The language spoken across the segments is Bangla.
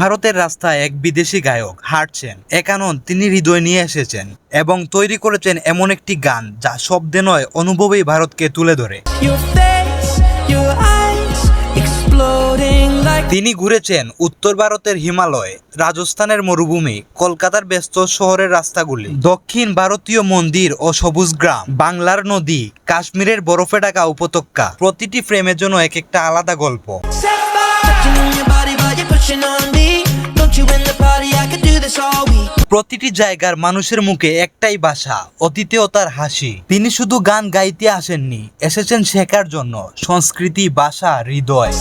ভারতের রাস্তায় এক বিদেশি গায়ক হাঁটছেন একানন তিনি হৃদয় নিয়ে এসেছেন এবং তৈরি করেছেন এমন একটি গান যা শব্দে নয় অনুভবেই ভারতকে তুলে ধরে। তিনি ঘুরেছেন উত্তর ভারতের হিমালয় রাজস্থানের মরুভূমি কলকাতার ব্যস্ত শহরের রাস্তাগুলি দক্ষিণ ভারতীয় মন্দির ও সবুজ গ্রাম বাংলার নদী কাশ্মীরের বরফে ঢাকা উপত্যকা। প্রতিটি ফ্রেমের জন্য এক একটা আলাদা গল্প। প্রতিটি জায়গার মানুষের মুখে একটাই ভাষা অতীতেও তার হাসি। তিনি শুধু গান গাইতে আসেননি এসেছেন শেখার জন্য। সংস্কৃতি ভাষা হৃদয়।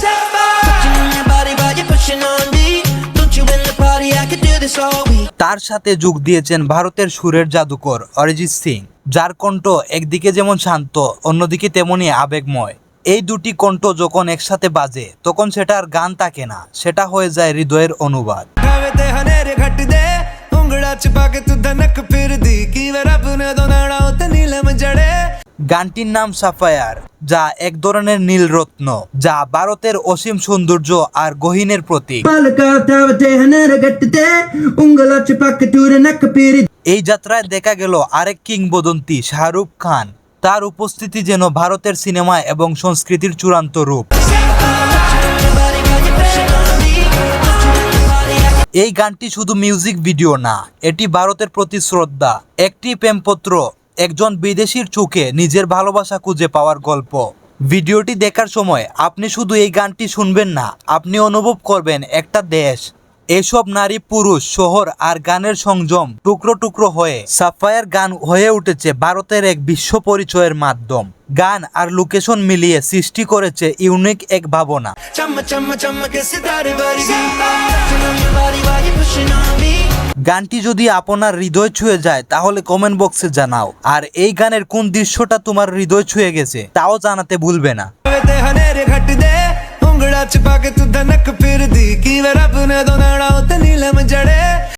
তার সাথে যোগ দিয়েছেন ভারতের সুরের জাদুকর অরিজিৎ সিং। যার কণ্ঠ একদিকে যেমন শান্ত অন্যদিকে তেমনই আবেগময়। এই দুটি কণ্ঠ যখন একসাথে বাজে তখন সেটা আর গান থাকে না সেটা হয়ে যায় হৃদয়ের অনুবাদ। গানটির নাম সাফায়ার যা এক ধরনের নীল রত্ন যা ভারতের অসীম সৌন্দর্য আর গহিনের প্রতীক। এই যাত্রায় দেখা গেল আরেক কিংবদন্তি শাহরুখ খান। তার উপস্থিতি যেন ভারতের সিনেমা এবং সংস্কৃতির চূড়ান্ত রূপ। এই গানটি শুধু মিউজিক ভিডিও না, এটি ভারতের প্রতি শ্রদ্ধা, একটি প্রেমপত্র, একজন বিদেশির চোখে নিজের ভালোবাসা খুঁজে পাওয়ার গল্প। ভিডিওটি দেখার সময় আপনি শুধু এই গানটি শুনবেন না, আপনি অনুভব করবেন একটা দেশ এসব নারী পুরুষ শহর আর গানের সংযম টুকরো টুকরো হয়ে সাফায়ার গান হয়ে উঠেছে ভারতের এক বিশ্ব পরিচয়ের মাধ্যম। গান আর লোকেশন মিলিয়ে সৃষ্টি করেছে ইউনিক এক ভাবনা। গানটি যদি আপনার হৃদয় ছুঁয়ে যায় তাহলে কমেন্ট বক্সে জানাও। আর এই গানের কোন দৃশ্যটা তোমার হৃদয় ছুঁয়ে গেছে তাও জানাতে ভুলবে না। ਖਾਵੇ ਤੇ ਹਨੇਰੇ ਘਟ ਦੇ ਉਂਗੜਾ ਚ ਪਾ ਕੇ ਤੂੰ ਧਨਕ ਫਿਰਦੀ ਕੀ ਵੇ ਰੱਬ ਨੇ ਦੋਨਾੜਾ ਉਤੇ ਨੀਲਮ ਜੜੇ